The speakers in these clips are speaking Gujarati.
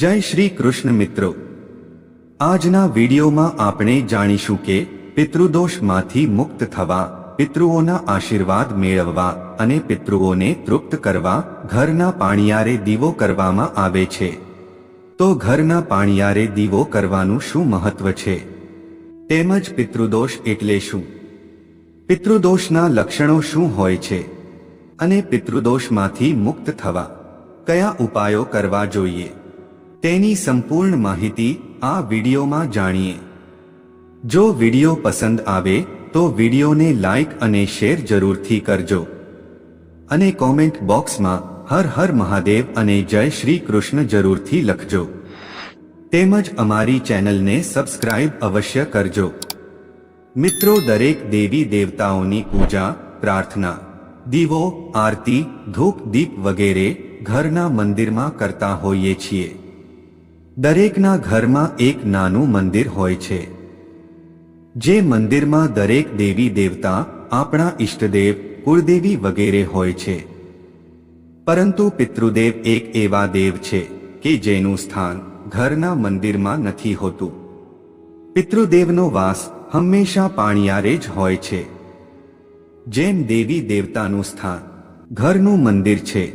જય શ્રી કૃષ્ણ મિત્રો. આજના વિડીયોમાં આપણે જાણીશું કે પિતૃદોષમાંથી મુક્ત થવા, પિતૃઓના આશીર્વાદ મેળવવા અને પિતૃઓને તૃપ્ત કરવા ઘરના પાણીયારે દીવો કરવામાં આવે છે. તો ઘરના પાણીયારે દીવો કરવાનું શું મહત્વ છે? તેમજ પિતૃદોષ એટલે શું? પિતૃદોષના લક્ષણો શું હોય છે? અને પિતૃદોષમાંથી મુક્ત થવા કયા ઉપાયો કરવા જોઈએ? તેની સંપૂર્ણ માહિતી આ વિડીયોમાં જાણીએ. જો વીડિયો પસંદ આવે, તો વિડીયોને લાઈક અને શેર જરૂરથી કરજો. અને કોમેન્ટ બોક્સમાં હર હર મહાદેવ અને જય શ્રી કૃષ્ણ જરૂરથી લખજો. તેમજ અમારી ચેનલને સબસ્ક્રાઇબ અવશ્ય કરજો. મિત્રો, દરેક દેવી દેવતાઓની પૂજા, પ્રાર્થના, દીવો, આરતી, ધૂપ, દીપ વગેરે ઘરના મંદિરમાં કરતા હોઈએ છીએ. દરેકના ઘરમાં એક નાનું મંદિર હોય છે. જે મંદિરમાં દરેક દેવી દેવતા, આપણા ઈષ્ટદેવ, કુળદેવી વગેરે હોય છે. પરંતુ પિતૃદેવ એક એવા દેવ છે કે જેનું સ્થાન ઘરના મંદિરમાં નથી હોતું. પિતૃદેવનો વાસ હંમેશા પાણિયારે જ હોય છે. જેમ દેવી દેવતાનું સ્થાન ઘરનું મંદિર છે,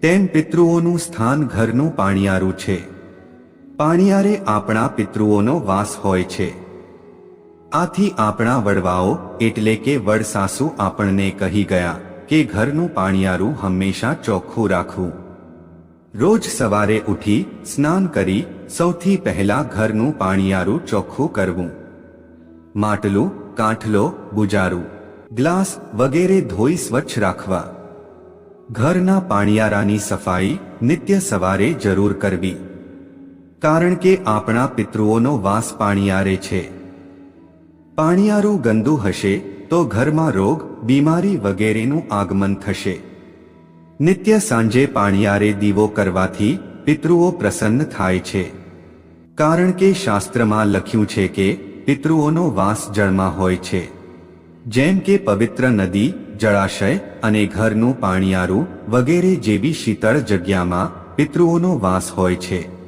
તેમ પિતૃઓનું સ્થાન ઘરનું પાણિયારું છે. પાણીયારે આપણા પિતૃઓનો વાસ હોય છે. આથી આપણા વડવાઓ, એટલે કે વડસાસુ આપણને કહી ગયા કે ઘરનું પાણિયારું હંમેશા ચોખ્ખું રાખવું. રોજ સવારે ઉઠી, સ્નાન કરી, સૌથી પહેલા ઘરનું પાણીયારું ચોખ્ખું કરવું. માટલું, કાંઠલો, બુજારું, ગ્લાસ વગેરે ધોઈ સ્વચ્છ રાખવા. ઘરના પાણીયારાની સફાઈ નિત્ય સવારે જરૂર કરવી. કારણ કે આપણા પિતૃઓનો વાસ પાણીયારે છે. પાણીયારું ગંદુ હશે, તો ઘરમાં રોગ, બીમારી વગેરેનું આગમન થશે. નિત્ય સાંજે પાણીયારે દીવો કરવાથી પિતૃઓ પ્રસન્ન થાય છે. કારણ કે શાસ્ત્રમાં લખ્યું છે કે પિતૃઓનો વાસ જળમાં હોય છે. જેમ કે પવિત્ર નદી, જળાશય અને ઘરનું પાણીયારું વગેરે જેવી શીતળ જગ્યામાં પિતૃઓનો વાસ હોય છે.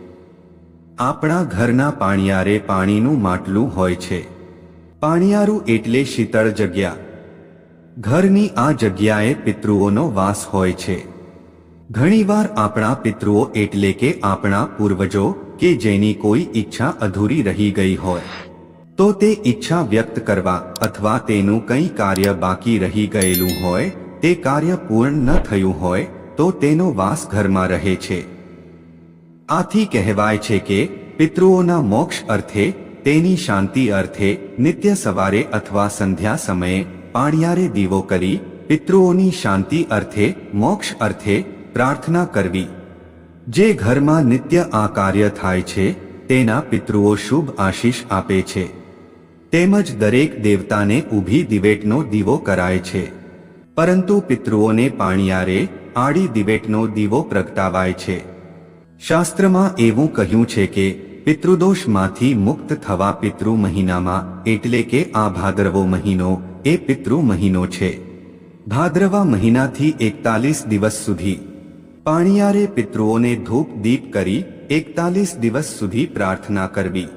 આપણા ઘરના પાણીયારે પાણીનું માટલું હોય છે. પાણીયારું એટલે શીતળ જગ્યા. ઘરની આ જગ્યાએ પિતૃઓનો વાસ હોય છે. ઘણીવાર આપણા પિતૃઓ એટલે કે આપણા પૂર્વજો કે જેની કોઈ ઈચ્છા અધૂરી રહી ગઈ હોય. તો તે ઈચ્છા વ્યક્ત કરવા અથવા તેનું કંઈ કાર્ય બાકી રહી ગયેલું હોય, તે કાર્ય પૂર્ણ ન થયું હોય, તો તેનો વાસ ઘરમાં રહે છે. આથી કહેવાય છે કે, પિતૃઓના મોક્ષ અર્થે, તેની શાંતિ અર્થે, નિત્ય સવારે અથવા સંધ્યા સમયે, પાણિયારે દીવો કરી, પિતૃઓની શાંતિ અર્થે, મોક્ષ અર્થે, પ્રાર્થના કરવી. જે ઘરમાં નિત્ય આ કાર્ય થાય છે, તેના પિતૃઓ શુભ આશીષ આપે છે. તેમજ દરેક દેવતાને ઊભી દિવેટનો દીવો કરાય છે. પરંતુ પિતૃઓને પાણિયારે, આડી દિવેટનો દીવો પ્રગટાવાય છે. શાસ્ત્રમાં એવું કહ્યું છે કે, પિતૃદોષમાંથી મુક્ત થવા પિતૃ મહિનામાં એટલે કે આ ભાદરવો મહિનો, એ પિતૃ મહિનો છે. ભાદ્રવા મહિનાથી એકતાલીસ દિવસ સુધી. પાણીયારે પિતૃઓને ધૂપ દીપ કરી એકતાલીસ દિવસ સુધી પ્રાર્થના કરવી.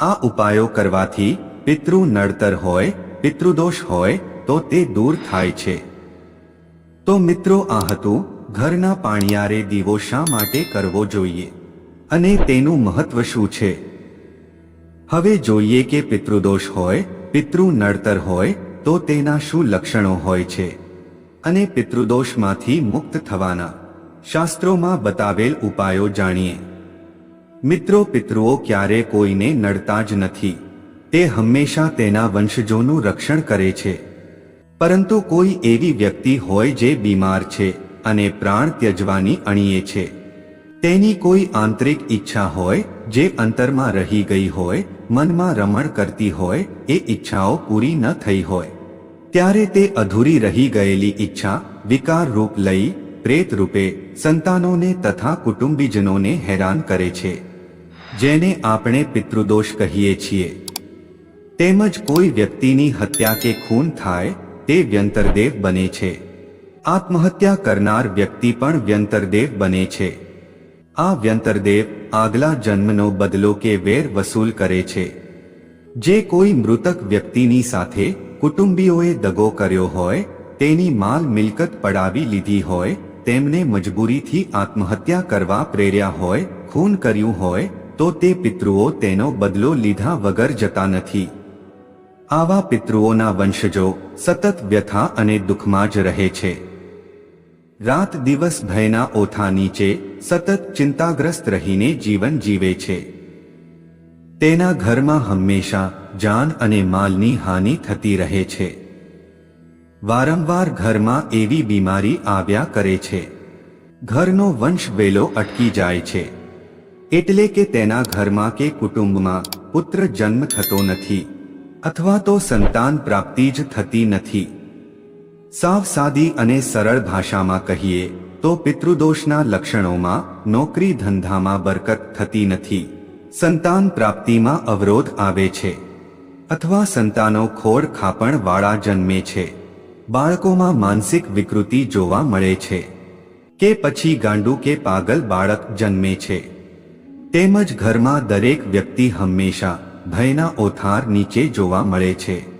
આ ઉપાયો કરવાથી પિતૃ નડતર હોય, પિતૃદોષ હોય, તો તે દૂર થાય છે. તો મિત્રો આ હતું ઘરના પાણીયારે દીવો શા માટે કરવો જોઈએ? અને તેનું મહત્વ શું છે? હવે જોઈએ કે પિતૃદોષ હોય, પિતૃ નડતર હોય, તો તેના શું લક્ષણો હોય છે? અને પિતૃદોષમાંથી મુક્ત થવાના શાસ્ત્રોમાં બતાવેલ ઉપાયો જાણીએ. મિત્રો, પિતૃઓ ક્યારે કોઈને નડતા જ નથી. તે હંમેશા તેના વંશજોનું રક્ષણ કરે છે. પરંતુ કોઈ એવી વ્યક્તિ હોય જે બીમાર છે. અને પ્રાણ ત્યજવાની અણીએ છે. તેની કોઈ આંતરિક ઈચ્છા હોય, જે અંતરમાં રહી ગઈ હોય, મનમાં રમણ કરતી હોય, એ ઈચ્છાઓ પૂરી ન થઈ હોય. ત્યારે તે અધૂરી રહી ગયેલી ઈચ્છા, વિકાર રૂપ લઈ, પ્રેત રૂપે, સંતાનોને તથા કુટુંબીજનોને હેરાન કરે છે. જેને આપણે પિતૃદોષ કહીએ છીએ. તેમજ કોઈ વ્યક્તિની હત્યા કે ખૂન થાય, તે વ્યંતરદેવ બને છે. આત્મહત્યા કરનાર વ્યક્તિ પણ વ્યંતરદેવ બને છે. આ વ્યંતરદેવ આગલા જન્મનો બદલો કે વેર વસૂલ કરે છે. જે કોઈ મૃતક વ્યક્તિની સાથે કુટુંબીઓએ દગો કર્યો હોય, તેની માલ મિલકત પડાવી લીધી હોય, તેમને મજબૂરીથી આત્મહત્યા કરવા પ્રેર્યા હોય, ખૂન કર્યું હોય, તો તે પિતૃઓ તેનો બદલો લીધા વગર જતા નથી. આવા પિતૃઓના વંશજો સતત વ્યથા અને દુઃખમાં જ રહે છે. રાત દિવસ ભયના ઓથા નીચે સતત ચિંતાગ્રસ્ત રહીને જીવન જીવે છે. તેના ઘરમાં હંમેશા જાન અને માલની હાનિ થતી રહે છે. વારંવાર ઘરમાં એવી બીમારી આવ્યા કરે છે. ઘરનો વંશ વેલો અટકી જાય છે. એટલે કે તેના ઘરમાં કે કુટુંબમાં પુત્ર જન્મ થતો નથી, અથવા તો સંતાન પ્રાપ્તિ જ થતી નથી. સાવ સાદી અને સરળ ભાષામાં કહીએ, તો પિતૃદોષના લક્ષણોમાં નોકરી ધંધામાં બરકત થતી નથી. સંતાન પ્રાપ્તિમાં અવરોધ આવે છે. અથવા સંતાનો ખોડ ખાપણ વાળા જન્મે છે. બાળકોમાં માનસિક વિકૃતિ જોવા મળે છે. કે પછી ગાંડુ કે પાગલ બાળક જન્મે છે. તેમજ ઘરમાં દરેક વ્યક્તિ હંમેશા ભયના ઓથાર નીચે જોવા મળે છે.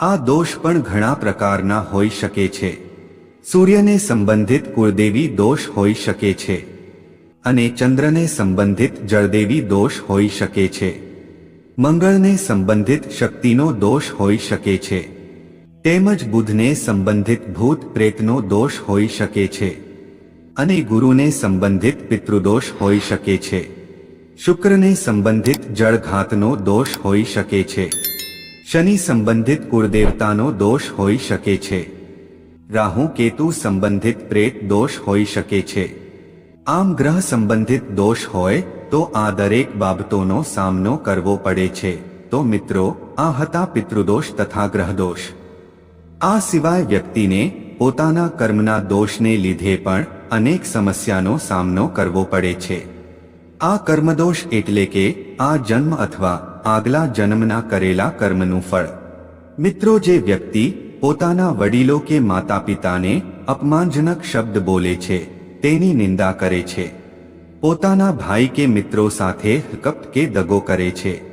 આ દોષ પણ ઘણા પ્રકારના હોઈ શકે છે. સૂર્યને સંબંધિત કુળદેવી દોષ હોઈ શકે છે અને ચંદ્રને સંબંધિત જળદેવી દોષ હોઈ શકે છે. મંગળને સંબંધિત શક્તિનો દોષ હોઈ શકે છે. તેમજ બુધને સંબંધિત ભૂત પ્રેતનો દોષ હોઈ શકે છે. અને ગુરુને સંબંધિત પિતૃદોષ હોઈ શકે છે. શુક્રને સંબંધિત જળઘાતનો દોષ હોઈ શકે છે. શનિ સંબંધિત કુળદેવતાનો દોષ હોઈ શકે છે. રાહુ કેતુ સંબંધિત પ્રેત દોષ હોઈ શકે છે. આમ ગ્રહ સંબંધિત દોષ હોય, તો આ દરેક બાબતોનો સામનો કરવો પડે છે. તો મિત્રો, આ હતા પિતૃદોષ તથા ગ્રહદોષ. આ સિવાય વ્યક્તિને પોતાના કર્મના દોષને લીધે પણ અનેક સમસ્યાનો સામનો કરવો પડે છે. આ કર્મદોષ એટલે કે, આ જન્મ અથવા આગલા જન્મના કરેલા કર્મનું ફળ. મિત્રો, જે વ્યક્તિ પોતાના વડીલો કે માતા પિતાને અપમાનજનક શબ્દ બોલે છે, તેની નિંદા કરે છે. પોતાના ભાઈ કે મિત્રો સાથે હકપ કે દગો કરે છે.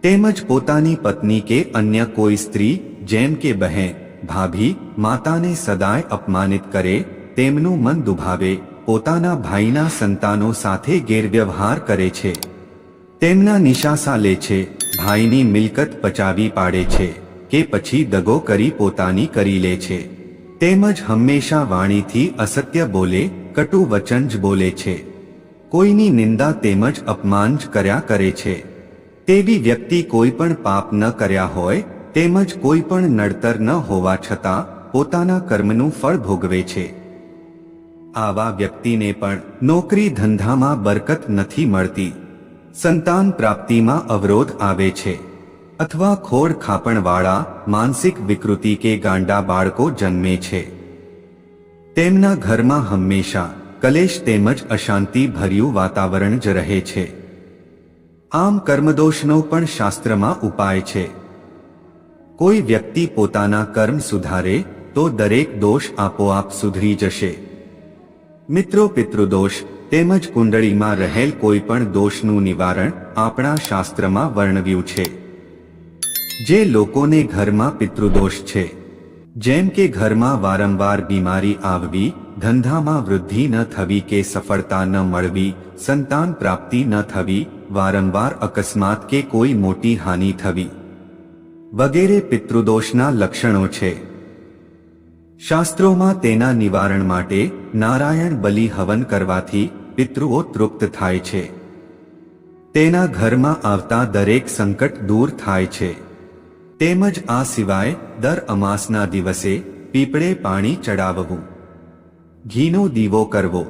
તેમજ પોતાની પત્ની કે અન્ય કોઈ સ્ત્રી, જેમ કે બહેન, ભાભી, માતાને સદાય અપમાનિત કરે, તેમનું મન દુભાવે, પોતાના ભાઈના સંતાનો સાથે ગેરવ્યવહાર કરે છે. તેમના નિશાસા લે છે, ભાઈની મિલકત પચાવી પાડે છે, કે પછી દગો કરી પોતાની કરી લે છે. તેમજ હંમેશા વાણીથી અસત્ય બોલે કટુ વચન જ બોલે છે. કોઈની નિંદા તેમજ અપમાન જ કર્યા કરે છે. તેવી વ્યક્તિ કોઈ પણ પાપ ન કર્યા હોય, તેમજ કોઈ પણ નડતર ન હોવા છતાં, પોતાના કર્મનું ફળ ભોગવે છે. આવા વ્યક્તિને પણ નોકરી ધંધામાં બરકત નથી મળતી. સંતાન પ્રાપ્તિમાં અવરોધ આવે છે. અથવા ખોડ ખાપણવાળા, માનસિક વિકૃતિ કે ગાંડા બાળકો જન્મે છે. તેમના ઘરમાં હંમેશા કલેશ તેમજ અશાંતિ ભર્યું વાતાવરણ જ રહે છે. આમ કર્મદોષનો પણ શાસ્ત્રમાં ઉપાય છે. કોઈ વ્યક્તિ પોતાના કર્મ સુધારે, તો દરેક દોષ આપોઆપ સુધરી જશે. મિત્રો પિતૃદોષ તેમજ કુંડળીમાં રહેલ કોઈ પણ દોષનું નિવારણ આપણા શાસ્ત્રમાં વર્ણવ્યું છે. જે લોકોને ઘરમાં પિતૃદોષ છે. જેમ કે ઘરમાં વારંવાર બીમારી આવવી, ધંધામાં વૃદ્ધિ ન થવી કે સફળતા ન મળવી, સંતાન પ્રાપ્તિ ન થવી, વારંવાર અકસ્માત કે કોઈ મોટી હાનિ થવી વગેરે પિતૃદોષના લક્ષણો છે. શાસ્ત્રોમાં તેના નિવારણ માટે નારાયણ બલિ હવન કરવાથી પિતૃઓ તૃપ્ત થાય છે. તેના ઘરમાં આવતા દરેક સંકટ દૂર થાય છે. તેમજ આ સિવાય દર અમાસના દિવસે પીપળે પાણી ચડાવવું. ઘીનો દીવો કરવો.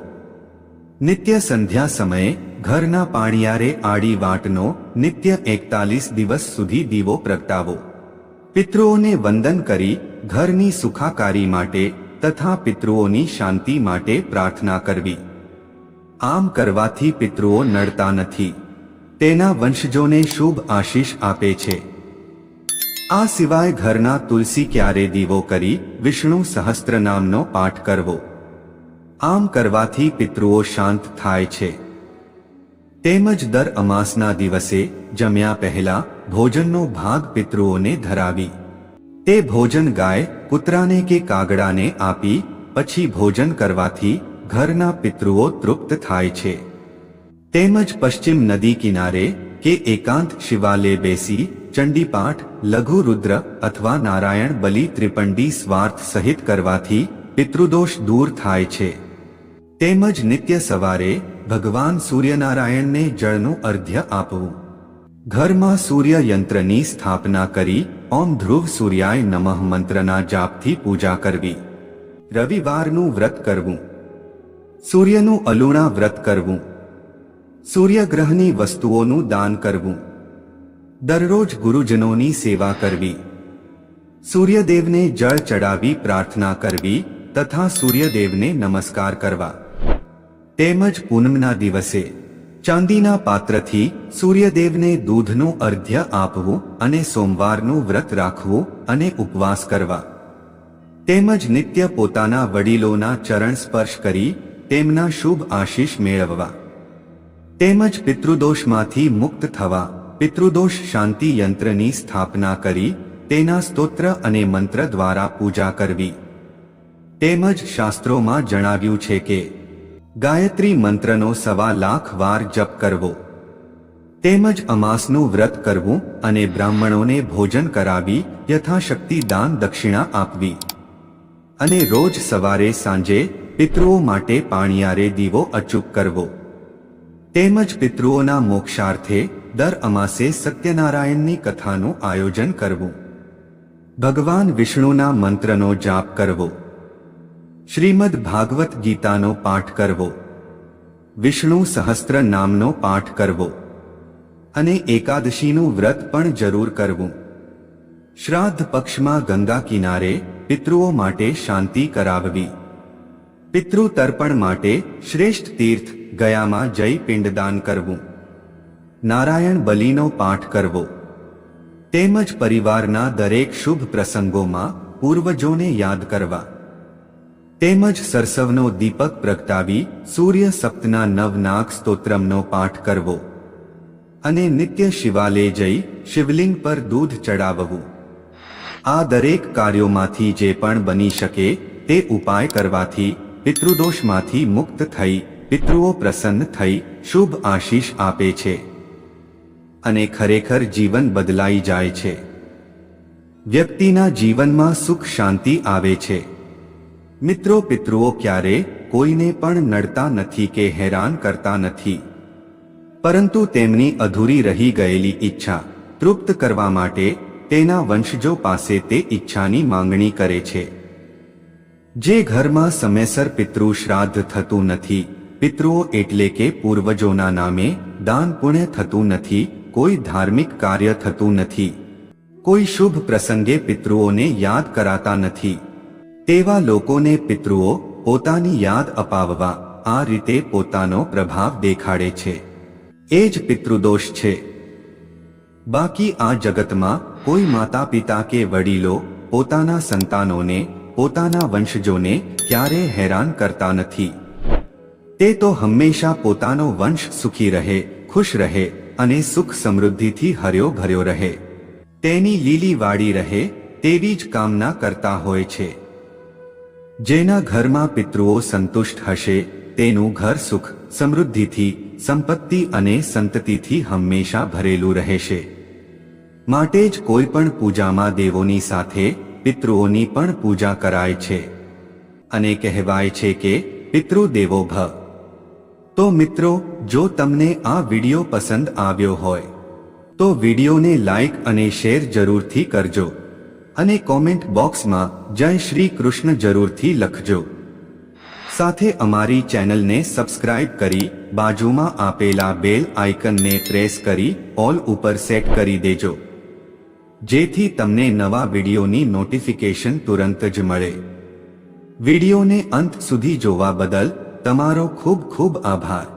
નિત્ય સંધ્યા સમયે ઘરના પાણીયારે આડી વાટનો નિત્ય એકતાલીસ દિવસ સુધી દીવો પ્રગટાવો. પિતૃઓને વંદન કરી ઘરની સુખાકારી માટે તથા પિતૃઓની શાંતિ માટે પ્રાર્થના કરવી. આમ કરવાથી પિતૃઓ નડતા નથી. તેના વંશજોને શુભ આશીષ આપે છે. આ સિવાય ઘરના તુલસી ક્યારે દીવો કરી વિષ્ણુ સહસ્ત્ર નામનો પાઠ કરવો. આમ કરવાથી પિતૃઓ શાંત થાય છે. તેમજ દર અમાસના દિવસે જમ્યા પહેલા ભોજનનો ભાગ પિતૃઓને ધરાવી. તે ભોજન ગાય કૂતરાને કે કાગડાને આપી, પછી ભોજન કરવાથી ઘરના પિતૃઓ તૃપ્ત થાય છે. તેમજ પશ્ચિમ નદી કિનારે કે એકાંત શિવાલય બેસી ચંડીપાઠ, લઘુ રુદ્ર અથવા નારાયણ બલિ ત્રિપંડી સ્વાર્થ સહિત કરવાથી પિતૃદોષ દૂર થાય છે. તેમજ નિત્ય સવારે ભગવાન સૂર્યનારાયણને જળનું અર્ધ્ય આપવું. ઘરમાં સૂર્ય યંત્રની સ્થાપના કરી ઓમ ધ્રુવ સૂર્યાય નમઃ મંત્રના જાપથી પૂજા કરવી. રવિવારનું વ્રત કરવું. સૂર્યનું અલુણા વ્રત કરવું. સૂર્યગ્રહની વસ્તુઓનું દાન કરવું. દરરોજ ગુરુજનોની સેવા કરવી. સૂર્યદેવને જળ ચડાવી પ્રાર્થના કરવી તથા સૂર્યદેવને નમસ્કાર કરવા. તેમજ પૂનમના દિવસે ચાંદીના પાત્રથી સૂર્યદેવને દૂધનું અર્ધ્ય આપવું અને સોમવારનું વ્રત રાખવું અને ઉપવાસ કરવા. તેમજ નિત્ય પોતાના વડીલોના ચરણ સ્પર્શ કરી તેમના શુભ આશીષ મેળવવા. તેમજ પિતૃદોષમાંથી મુક્ત થવા, પિતૃદોષ શાંતિ યંત્રની સ્થાપના કરી, તેના સ્તોત્ર અને મંત્ર દ્વારા પૂજા કરવી. તેમજ શાસ્ત્રોમાં જણાવ્યું છે કે, ગાયત્રી મંત્રનો સવા લાખ વાર જપ કરવો. તેમજ અમાસનું વ્રત કરવું અને બ્રાહ્મણોને ભોજન કરાવી, યથાશક્તિ દાન દક્ષિણા આપવી. અને રોજ સવારે સાંજે પિતૃઓ માટે પાણીયારે દીવો અચૂક કરવો. તેમજ પિતૃઓના મોક્ષાર્થે દર અમાસે સત્યનારાયણની કથાનું આયોજન કરવું. ભગવાન વિષ્ણુના મંત્રનો જાપ કરવો. શ્રીમદ ભાગવત ગીતાનો પાઠ કરવો. વિષ્ણુ સહસ્ત્ર નામનો પાઠ કરવો. અને એકાદશીનું વ્રત પણ જરૂર કરવું. શ્રાદ્ધ પક્ષમાં ગંગા કિનારે પિતૃઓ માટે શાંતિ કરાવવી. પિતૃ તર્પણ માટે શ્રેષ્ઠ તીર્થ ગયામાં જઈ પિંડદાન કરવું. નારાયણ બલિનો પાઠ કરવો. તેમજ પરિવારના દરેક શુભ પ્રસંગોમાં પૂર્વજોને યાદ કરવા. તેમજ સરસવનો દીપક પ્રગટાવી સૂર્ય સપ્તના નવનાગ સ્તોત્રમનો પાઠ કરવો. અને નિત્ય શિવાલય જઈ શિવલિંગ પર દૂધ ચડાવવું. આ દરેક કાર્યોમાંથી જે પણ બની શકે તે ઉપાય કરવાથી પિતૃદોષમાંથી મુક્ત થઈ, પિતૃઓ પ્રસન્ન થઈ, શુભ આશીષ આપે છે. અને ખરેખર જીવન બદલાઈ જાય છે. વ્યક્તિના જીવનમાં સુખ શાંતિ આવે છે. મિત્રો પિતૃઓ ક્યારે કોઈને પણ નડતા નથી કે હેરાન કરતા નથી. પરંતુ તેમની અધૂરી રહી ગયેલી ઈચ્છા તૃપ્ત કરવા માટે તેના વંશજો પાસે તે ઈચ્છાની માંગણી કરે છે. જે ઘરમાં સમયસર પિતૃ શ્રાદ્ધ થતું નથી, પિતૃઓ એટલે કે પૂર્વજોના નામે દાન પુણ્ય થતું નથી, કોઈ ધાર્મિક કાર્ય થતું નથી. કોઈ શુભ પ્રસંગે પિતૃઓને યાદ કરાતા નથી. તેવા લોકોને પિતૃઓ પોતાની યાદ અપાવવા, આ રીતે પોતાનો પ્રભાવ દેખાડે છે. એ જ પિતૃદોષ છે. બાકી આ જગતમાં કોઈ માતા પિતા કે વડીલો પોતાના સંતાનોને પોતાના વંશજોને ક્યારે હેરાન કરતા નથી. તે તો હંમેશા પોતાનો વંશ સુખી રહે, ખુશ રહે અને સુખ સમૃદ્ધિથી હર્યો ભર્યો રહે. તેની લીલી વાડી રહે તેવી જ કામના કરતા હોય છે. જેના ઘરમાં પિતૃઓ સંતુષ્ટ હશે, તેનું ઘર સુખ, સમૃદ્ધિથી, સંપત્તિ અને સંતતિથી હંમેશા ભરેલું રહેશે. માટે જ કોઈ પણ પૂજામાં દેવોની સાથે પિતૃઓની પણ પૂજા કરાય છે. અને કહેવાય છે કે પિતૃ દેવો ભ તો મિત્રો, જો તમને આ વીડિયો પસંદ આવ્યો હોય, તો વિડિયોને લાઈક અને શેર જરૂરથી કરજો. અને કોમેન્ટ બોક્સમાં, જય શ્રી કૃષ્ણ જરૂરથી લખજો. સાથે અમારી ચેનલને સબસ્ક્રાઇબ કરી, બાજુમાં આપેલા બેલ આઇકનને પ્રેસ કરી, ઓલ ઉપર સેટ કરી દેજો. જેથી તમને નવા વિડિયોની નોટિફિકેશન તુરંત જ મળે. વિડિયોને અંત સુધી જોવા બદલ તમારો ખૂબ ખૂબ આભાર.